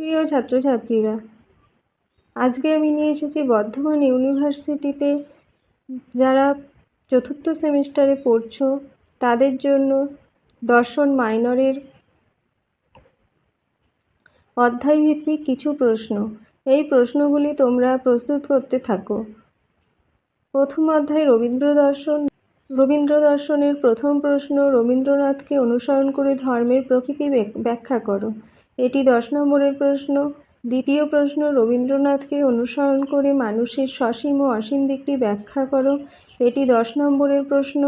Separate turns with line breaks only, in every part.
প্রিয় ছাত্রছাত্রীরা, আজকে আমি নিয়ে এসেছি বর্ধমান ইউনিভার্সিটিতে যারা চতুর্থ সেমিস্টারে পড়ছো, তাদের জন্য দর্শন মাইনরের অধ্যায়ভিত্তিক কিছু প্রশ্ন। এই প্রশ্নগুলি তোমরা প্রস্তুত করতে থাকো। প্রথম অধ্যায় রবীন্দ্র দর্শন রবীন্দ্র দর্শনের প্রথম প্রশ্ন রবীন্দ্রনাথকে অনুসরণ করে ধর্মের প্রকৃতি ব্যাখ্যা করো। এটি দশ নম্বরের প্রশ্ন। দ্বিতীয় প্রশ্ন, রবীন্দ্রনাথকে অনুসরণ করে মানুষের সসীম ও অসীম দিকটি ব্যাখ্যা করো। এটি দশ নম্বরের প্রশ্ন।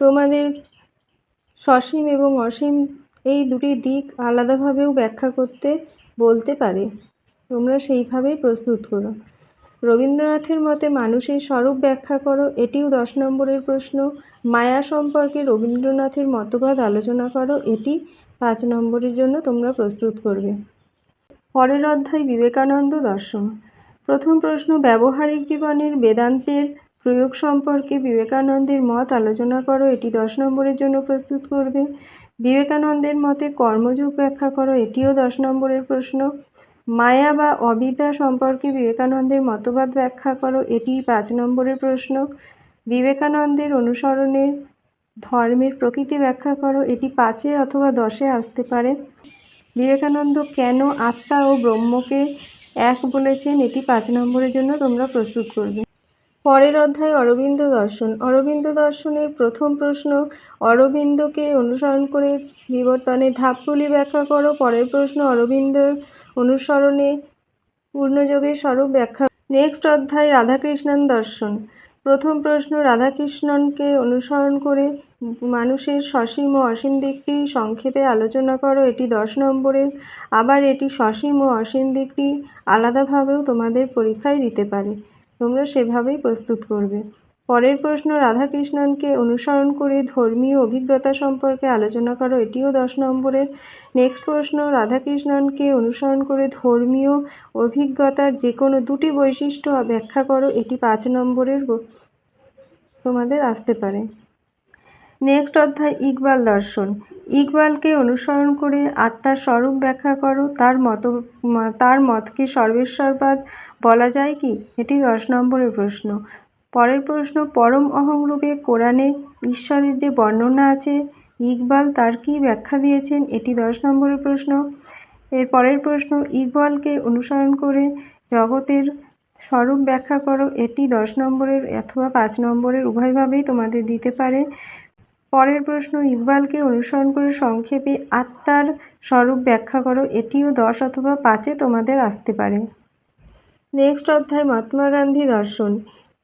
তোমাদের সসীম এবং অসীম এই দুটি দিক আলাদাভাবেও ব্যাখ্যা করতে বলতে পারে। তোমরা সেইভাবেই প্রস্তুত করো। রবীন্দ্রনাথের মতে মানুষের স্বরূপ ব্যাখ্যা করো, এটিও দশ নম্বরের প্রশ্ন। মায়া সম্পর্কে রবীন্দ্রনাথের মতবাদ আলোচনা করো, এটি পাঁচ নম্বরের জন্য তোমরা প্রস্তুত করবে। পরের অধ্যায় বিবেকানন্দ দর্শন। প্রথম প্রশ্ন, ব্যবহারিক জীবনের বেদান্তের প্রয়োগ সম্পর্কে বিবেকানন্দের মত আলোচনা করো, এটি দশ নম্বরের জন্য প্রস্তুত করবে। বিবেকানন্দের মতে কর্মযোগ ব্যাখ্যা করো, এটিও দশ নম্বরের প্রশ্ন। মায়া বা অবিদ্যা সম্পর্কে বিবেকানন্দের মতবাদ ব্যাখ্যা করো এটি পাঁচ নম্বরের প্রশ্ন। বিবেকানন্দের অনুসরণে ধর্মের প্রকৃতি ব্যাখ্যা করো, এটি পাঁচে অথবা দশে আসতে পারে। বিবেকানন্দ কেন আত্মা ও ব্রহ্মকে এক বলেছেন, এটি পাঁচ নম্বরের জন্য তোমরা প্রস্তুত করবে। পরের অধ্যায় অরবিন্দ দর্শন। অরবিন্দ দর্শনের প্রথম প্রশ্ন, অরবিন্দকে অনুসরণ করে বিবর্তনের ধাপগুলি ব্যাখ্যা করো। পরের প্রশ্ন অরবিন্দ অনুসরণে পূর্ণযোগের স্বরূপ ব্যাখ্যা। নেক্সট অধ্যায়, রাধাকৃষ্ণন দর্শন। প্রথম প্রশ্ন, রাধাকৃষ্ণনকে অনুসরণ করে মানুষের সসীম ও অসীম দিকটি সংক্ষেপে আলোচনা করো। এটি দশ নম্বরের। আবার এটি সসীম ও অসীম দিকটি আলাদাভাবেও তোমাদের পরীক্ষায় দিতে পারে। তোমরা সেভাবেই প্রস্তুত করবে। পরের প্রশ্ন, রাধাকৃষ্ণনকে অনুসরণ করে ধর্মীয় অভিজ্ঞতা সম্পর্কে আলোচনা করো, এটিও দশ নম্বরের। নেক্সট প্রশ্ন, রাধাকৃষ্ণনকে অনুসরণ করে ধর্মীয় অভিজ্ঞতার যে কোনো দুটি বৈশিষ্ট্য ব্যাখ্যা করো, এটি পাঁচ নম্বরের তোমাদের আসতে পারে। নেক্সট অধ্যায়, ইকবাল দর্শন। ইকবালকে অনুসরণ করে আত্মার স্বরূপ ব্যাখ্যা করো, তার মত, তার মতকে সর্বেশ্বরবাদ বলা যায় কি? এটি দশ নম্বরের প্রশ্ন। পরের প্রশ্ন, পরম অহংরূপে কোরআনে ঈশ্বরের যে বর্ণনা আছে, ইকবাল তার কি ব্যাখ্যা দিয়েছেন? এটি দশ নম্বরের প্রশ্ন। এর পরের প্রশ্ন, ইকবালকে অনুসরণ করে জগতের স্বরূপ ব্যাখ্যা করো। এটি দশ নম্বরের অথবা পাঁচ নম্বরের উভয়ভাবেই তোমাদের দিতে পারে। পরের প্রশ্ন, ইকবালকে অনুসরণ করে সংক্ষেপে আত্মার স্বরূপ ব্যাখ্যা করো। এটিও দশ অথবা পাঁচে তোমাদের আসতে পারে। নেক্সট অধ্যায়, মহাত্মা গান্ধী দর্শন।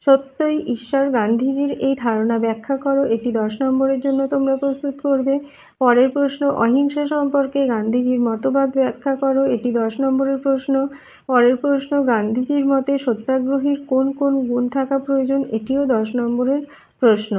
সত্যই ঈশ্বর গান্ধীজির এই ধারণা ব্যাখ্যা করো। এটি দশ নম্বরের জন্য তোমরা প্রস্তুত করবে। পরের প্রশ্ন, অহিংসা সম্পর্কে গান্ধীজির মতবাদ ব্যাখ্যা করো। এটি দশ নম্বরের প্রশ্ন। পরের প্রশ্ন, গান্ধীজির মতে সত্যাগ্রহীর কোন কোন গুণ থাকা প্রয়োজন? এটিও দশ নম্বরের প্রশ্ন।